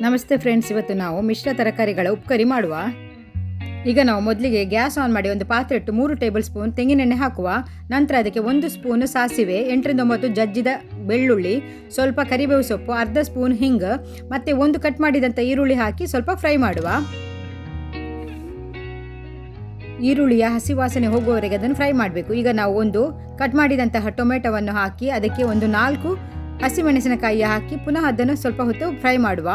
ನಮಸ್ತೆ ಫ್ರೆಂಡ್ಸ್ ಇವತ್ತು ನಾವು ಮಿಶ್ರ ತರಕಾರಿಗಳ ಉಪ್ಕರಿ ಮಾಡುವ. ಈಗ ನಾವು ಮೊದಲಿಗೆ ಗ್ಯಾಸ್ ಆನ್ ಮಾಡಿ ಒಂದು ಪಾತ್ರೆ ಇಟ್ಟು ಮೂರು ಟೇಬಲ್ ಸ್ಪೂನ್ ತೆಂಗಿನೆಣ್ಣೆ ಹಾಕುವ. ನಂತರ ಅದಕ್ಕೆ ಒಂದು ಸ್ಪೂನ್ ಸಾಸಿವೆ, ಎಂಟರಿಂದ ಒಂಬತ್ತು ಜಜ್ಜಿದ ಬೆಳ್ಳುಳ್ಳಿ, ಸ್ವಲ್ಪ ಕರಿಬೇವು ಸೊಪ್ಪು, ಅರ್ಧ ಸ್ಪೂನ್ ಹಿಂಗ್, ಮತ್ತೆ ಒಂದು ಕಟ್ ಮಾಡಿದಂಥ ಈರುಳ್ಳಿ ಹಾಕಿ ಸ್ವಲ್ಪ ಫ್ರೈ ಮಾಡುವ. ಈರುಳ್ಳಿಯ ಹಸಿ ವಾಸನೆ ಹೋಗುವವರೆಗೆ ಅದನ್ನು ಫ್ರೈ ಮಾಡಬೇಕು. ಈಗ ನಾವು ಒಂದು ಕಟ್ ಮಾಡಿದಂತಹ ಟೊಮೆಟೊವನ್ನು ಹಾಕಿ ಅದಕ್ಕೆ ಒಂದು ನಾಲ್ಕು ಹಸಿಮೆಣಸಿನಕಾಯಿ ಹಾಕಿ ಪುನಃ ಅದನ್ನು ಸ್ವಲ್ಪ ಹೊತ್ತು ಫ್ರೈ ಮಾಡುವ.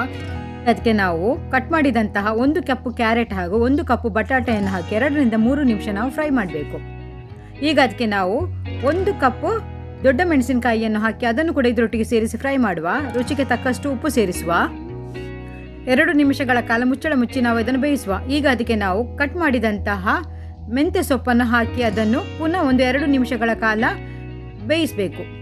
ಅದಕ್ಕೆ ನಾವು ಕಟ್ ಮಾಡಿದಂತಹ ಒಂದು ಕಪ್ಪು ಕ್ಯಾರೆಟ್ ಹಾಗೂ ಒಂದು ಕಪ್ಪು ಬಟಾಟೆಯನ್ನು ಹಾಕಿ ಎರಡರಿಂದ ಮೂರು ನಿಮಿಷ ನಾವು ಫ್ರೈ ಮಾಡಬೇಕು. ಈಗ ಅದಕ್ಕೆ ನಾವು ಒಂದು ಕಪ್ಪು ದೊಡ್ಡ ಮೆಣಸಿನಕಾಯಿಯನ್ನು ಹಾಕಿ ಅದನ್ನು ಕೂಡ ಇದರೊಟ್ಟಿಗೆ ಸೇರಿಸಿ ಫ್ರೈ ಮಾಡುವ. ರುಚಿಗೆ ತಕ್ಕಷ್ಟು ಉಪ್ಪು ಸೇರಿಸುವ. ಎರಡು ನಿಮಿಷಗಳ ಕಾಲ ಮುಚ್ಚಳ ಮುಚ್ಚಿ ನಾವು ಇದನ್ನು ಬೇಯಿಸುವ. ಈಗ ಅದಕ್ಕೆ ನಾವು ಕಟ್ ಮಾಡಿದಂತಹ ಮೆಂತ್ಯ ಸೊಪ್ಪನ್ನು ಹಾಕಿ ಅದನ್ನು ಪುನಃ ಒಂದು ಎರಡು ನಿಮಿಷಗಳ ಕಾಲ ಬೇಯಿಸಬೇಕು.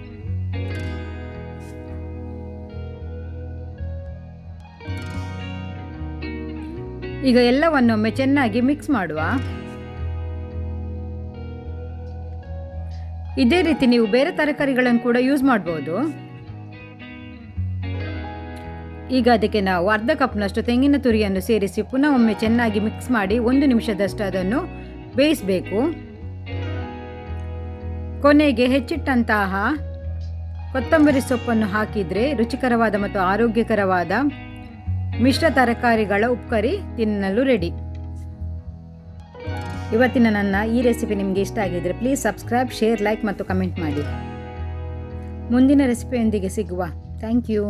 ಈಗ ಎಲ್ಲವನ್ನೊಮ್ಮೆ ಚೆನ್ನಾಗಿ ಮಿಕ್ಸ್ ಮಾಡುವ. ಇದೇ ರೀತಿ ನೀವು ಬೇರೆ ತರಕಾರಿಗಳನ್ನು ಕೂಡ ಯೂಸ್ ಮಾಡ್ಬೋದು. ಈಗ ಅದಕ್ಕೆ ನಾವು ಅರ್ಧ ಕಪ್ನಷ್ಟು ತೆಂಗಿನ ತುರಿಯನ್ನು ಸೇರಿಸಿ ಪುನಃ ಒಮ್ಮೆ ಚೆನ್ನಾಗಿ ಮಿಕ್ಸ್ ಮಾಡಿ ಒಂದು ನಿಮಿಷದಷ್ಟು ಅದನ್ನು ಬೇಯಿಸಬೇಕು. ಕೊನೆಗೆ ಹೆಚ್ಚಿಟ್ಟಂತಹ ಕೊತ್ತಂಬರಿ ಸೊಪ್ಪನ್ನು ಹಾಕಿದರೆ ರುಚಿಕರವಾದ ಮತ್ತು ಆರೋಗ್ಯಕರವಾದ ಮಿಶ್ರ ತರಕಾರಿಗಳ ಉಪ್ಕರಿ ತಿನ್ನಲು ರೆಡಿ ಇವತ್ತಿನ ನನ್ನ ಈ ರೆಸಿಪಿ ನಿಮಗೆ ಇಷ್ಟ ಆಗಿದ್ರೆ ಪ್ಲೀಸ್ ಸಬ್ಸ್ಕ್ರೈಬ್ ಶೇರ್ ಲೈಕ್ ಮತ್ತು ಕಮೆಂಟ್ ಮಾಡಿ. ಮುಂದಿನ ರೆಸಿಪಿಯೊಂದಿಗೆ ಸಿಗುವ. Thank you